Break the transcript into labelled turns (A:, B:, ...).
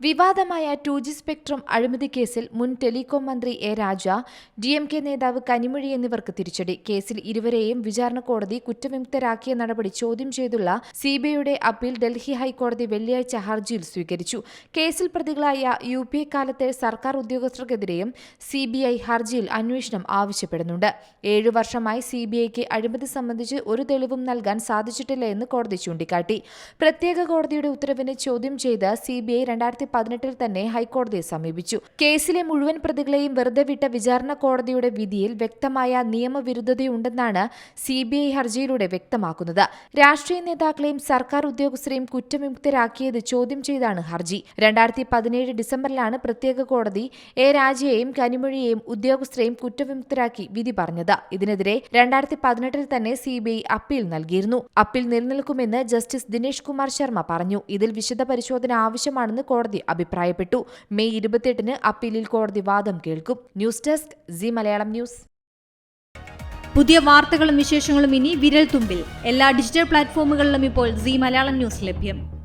A: വിവാദമായ to G spectrum അഴിമതി കേസിൽ മുൻ ടെലികോം മന്ത്രി A Raja D M K നേതാവ് കനിമൊഴി എന്നിവർക്ക് തിരിച്ചടി. കേസിൽ ഇരുവരെയും വിചാരണ കോടതി കുറ്റവിമുക്തരാക്കിയ നടപടി ചോദ്യം ചെയ്തുള്ള സിബിഐയുടെ അപ്പീൽ ഡൽഹി ഹൈക്കോടതി വെള്ളിയാഴ്ച ഹർജിയിൽ സ്വീകരിച്ചു. കേസിൽ പ്രതികളായ യു പി എ കാലത്തെ സർക്കാർ ഉദ്യോഗസ്ഥർക്കെതിരെയും സിബിഐ ഹർജിയിൽ അന്വേഷണം ആവശ്യപ്പെടുന്നുണ്ട്. ഏഴു വർഷമായി സിബിഐക്ക് അഴിമതി സംബന്ധിച്ച് ഒരു തെളിവും നൽകാൻ സാധിച്ചിട്ടില്ല എന്ന് കോടതി ചൂണ്ടിക്കാട്ടി. പ്രത്യേക കോടതിയുടെ ഉത്തരവിനെ ചോദ്യം ചെയ്ത് സിബിഐ ഐ രണ്ടായിരത്തി പതിനെട്ടിൽ തന്നെ ഹൈക്കോടതിയെ സമീപിച്ചു. കേസിലെ മുഴുവൻ പ്രതികളെയും വെറുതെ വിട്ട വിചാരണ കോടതിയുടെ വിധിയിൽ വ്യക്തമായ നിയമവിരുദ്ധതയുണ്ടെന്നാണ് സി ബി ഐ ഹർജിയിലൂടെ വ്യക്തമാക്കുന്നത്. രാഷ്ട്രീയ നേതാക്കളെയും സർക്കാർ ഉദ്യോഗസ്ഥരെയും കുറ്റവിമുക്തരാക്കിയത് ചോദ്യം ചെയ്താണ് ഹർജി. രണ്ടായിരത്തി പതിനേഴ് ഡിസംബറിലാണ് പ്രത്യേക കോടതി എ രാജയെയും കനിമൊഴിയെയും ഉദ്യോഗസ്ഥരെയും കുറ്റവിമുക്തരാക്കി വിധി പറഞ്ഞത്. ഇതിനെതിരെ രണ്ടായിരത്തി പതിനെട്ടിൽ തന്നെ സി ബി ഐ അപ്പീൽ നൽകിയിരുന്നു. അപ്പീൽ നിലനിൽക്കുമെന്ന് ജസ്റ്റിസ് ദിനേഷ് കുമാർ ശർമ്മ പറഞ്ഞു. ഇതിൽ വിശദ പരിശോധന ആവശ്യമാണെന്ന് കോടതി അഭിപ്രായപ്പെട്ടു. മെയ് ഇരുപത്തിയെട്ടിന് അപ്പീലിൽ കോടതി വാദം കേൾക്കും. News desk Zee Malayalam news.
B: പുതിയ വാർത്തകളും വിശേഷങ്ങളും ഇനി വിരൽ തുമ്പിൽ എല്ലാ ഡിജിറ്റൽ പ്ലാറ്റ്ഫോമുകളിലും ഇപ്പോൾ സി മലയാളം ന്യൂസ് ലഭ്യം.